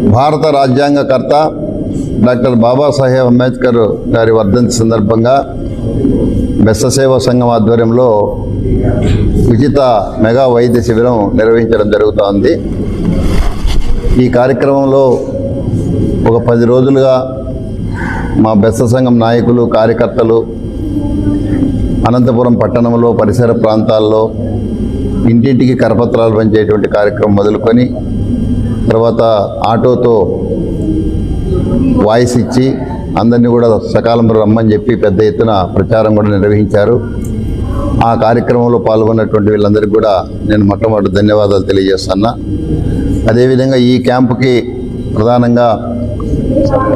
భారత రాజ్యాంగకర్త డాక్టర్ బాబాసాహెబ్ అంబేద్కర్ గారి వర్ధంతి సందర్భంగా బెస్త సంఘం ఆధ్వర్యంలో ఉచిత మెగా వైద్య శిబిరం నిర్వహించడం జరుగుతోంది. ఈ కార్యక్రమంలో ఒక పది రోజులుగా మా బెస్త సంఘం నాయకులు కార్యకర్తలు అనంతపురం పట్టణంలో పరిసర ప్రాంతాల్లో ఇంటింటికి కరపత్రాలు పంచేటువంటి కార్యక్రమం మొదలుకొని తర్వాత ఆటోతో వాయిస్ ఇచ్చి అందరినీ కూడా సకాలంలో రమ్మని చెప్పి పెద్ద ఎత్తున ప్రచారం కూడా నిర్వహించారు. ఆ కార్యక్రమంలో పాల్గొన్నటువంటి వీళ్ళందరికీ కూడా నేను మొట్టమొదటి ధన్యవాదాలు తెలియజేస్తున్నా. అదేవిధంగా ఈ క్యాంపుకి ప్రధానంగా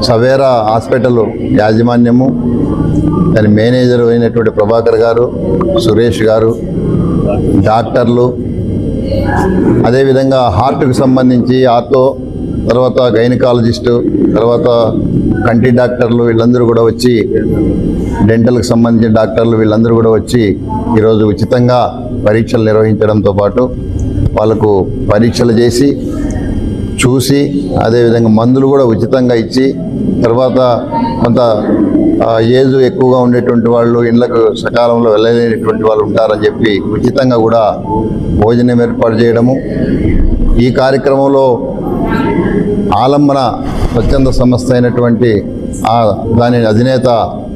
సవేరా హాస్పిటల్ యాజమాన్యము దాని మేనేజర్ అయినటువంటి ప్రభాకర్ గారు సురేష్ గారు డాక్టర్లు అదేవిధంగా హార్ట్కు సంబంధించి ఆర్తో తర్వాత గైనకాలజిస్టు తర్వాత కంటి డాక్టర్లు వీళ్ళందరూ కూడా వచ్చి డెంటల్కి సంబంధించిన డాక్టర్లు వీళ్ళందరూ కూడా వచ్చి ఈరోజు ఉచితంగా పరీక్షలు నిర్వహించడంతో పాటు వాళ్ళకు పరీక్షలు చేసి చూసి అదేవిధంగా మందులు కూడా ఉచితంగా ఇచ్చి తర్వాత కొంత ఏజ్ ఎక్కువగా ఉండేటువంటి వాళ్ళు ఇండ్లకు సకాలంలో వెళ్ళలేనటువంటి వాళ్ళు ఉంటారని చెప్పి ఉచితంగా కూడా భోజనం ఏర్పాటు చేయడము. ఈ కార్యక్రమంలో ఆలంబన స్వచ్ఛంద సంస్థ అయినటువంటి దాని అధినేత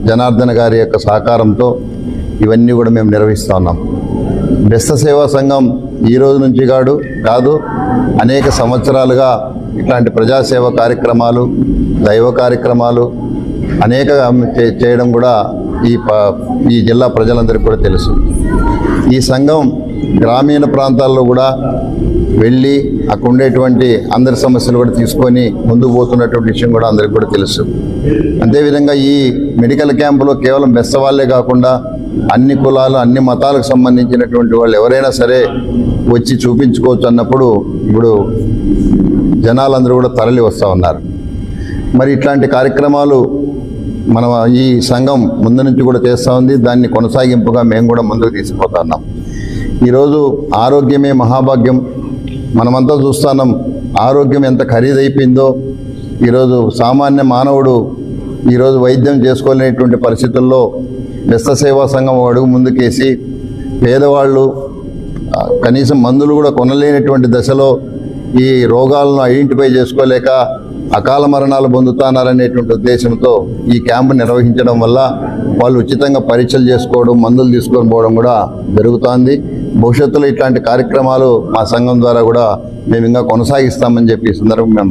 జనార్దన్ గారి యొక్క సహకారంతో ఇవన్నీ కూడా మేము నిర్వహిస్తూ ఉన్నాం. బెస్త సేవా సంఘం ఈ రోజు నుంచి కాడు కాదు అనేక సంవత్సరాలుగా ఇట్లాంటి ప్రజాసేవ కార్యక్రమాలు దైవ కార్యక్రమాలు అనేక చేయడం కూడా ఈ ప ఈ జిల్లా ప్రజలందరికీ కూడా తెలుసు. ఈ సంఘం గ్రామీణ ప్రాంతాల్లో కూడా వెళ్ళి అక్కడ ఉండేటువంటి అందరి సమస్యలు కూడా తీసుకొని ముందుకు పోతున్నటువంటి విషయం కూడా అందరికీ కూడా తెలుసు. అదేవిధంగా ఈ మెడికల్ క్యాంపులో కేవలం బెస్సవాళ్ళే కాకుండా అన్ని కులాలు అన్ని మతాలకు సంబంధించినటువంటి వాళ్ళు ఎవరైనా సరే వచ్చి చూపించుకోవచ్చు అన్నప్పుడు ఇప్పుడు జనాలందరూ కూడా తరలి వస్తూ ఉన్నారు. మరి ఇట్లాంటి కార్యక్రమాలు మన ఈ సంఘం ముందు నుంచి కూడా చేస్తూ ఉంది. దాన్ని కొనసాగింపుగా మేము కూడా ముందుకు తీసుకుపోతున్నాం ఈరోజు ఆరోగ్యమే మహాభాగ్యం. మనమంతా చూస్తున్నాం ఆరోగ్యం ఎంత ఖరీదైపోయిందో. ఈరోజు సామాన్య మానవుడు ఈరోజు వైద్యం చేసుకోలేనటువంటి పరిస్థితుల్లో వ్యస్త సేవా సంఘం అడుగు ముందుకేసి పేదవాళ్ళు కనీసం మందులు కూడా కొనలేనటువంటి దశలో ఈ రోగాలను ఐడెంటిఫై చేసుకోలేక అకాల మరణాలు పొందుతున్నారనేటువంటి ఉద్దేశంతో ఈ క్యాంపు నిర్వహించడం వల్ల వాళ్ళు ఉచితంగా పరీక్షలు చేసుకోవడం మందులు తీసుకొని పోవడం కూడా జరుగుతోంది. భవిష్యత్తులో ఇట్లాంటి కార్యక్రమాలు మా సంఘం ద్వారా కూడా మేము ఇంకా కొనసాగిస్తామని చెప్పి సందర్భం మేము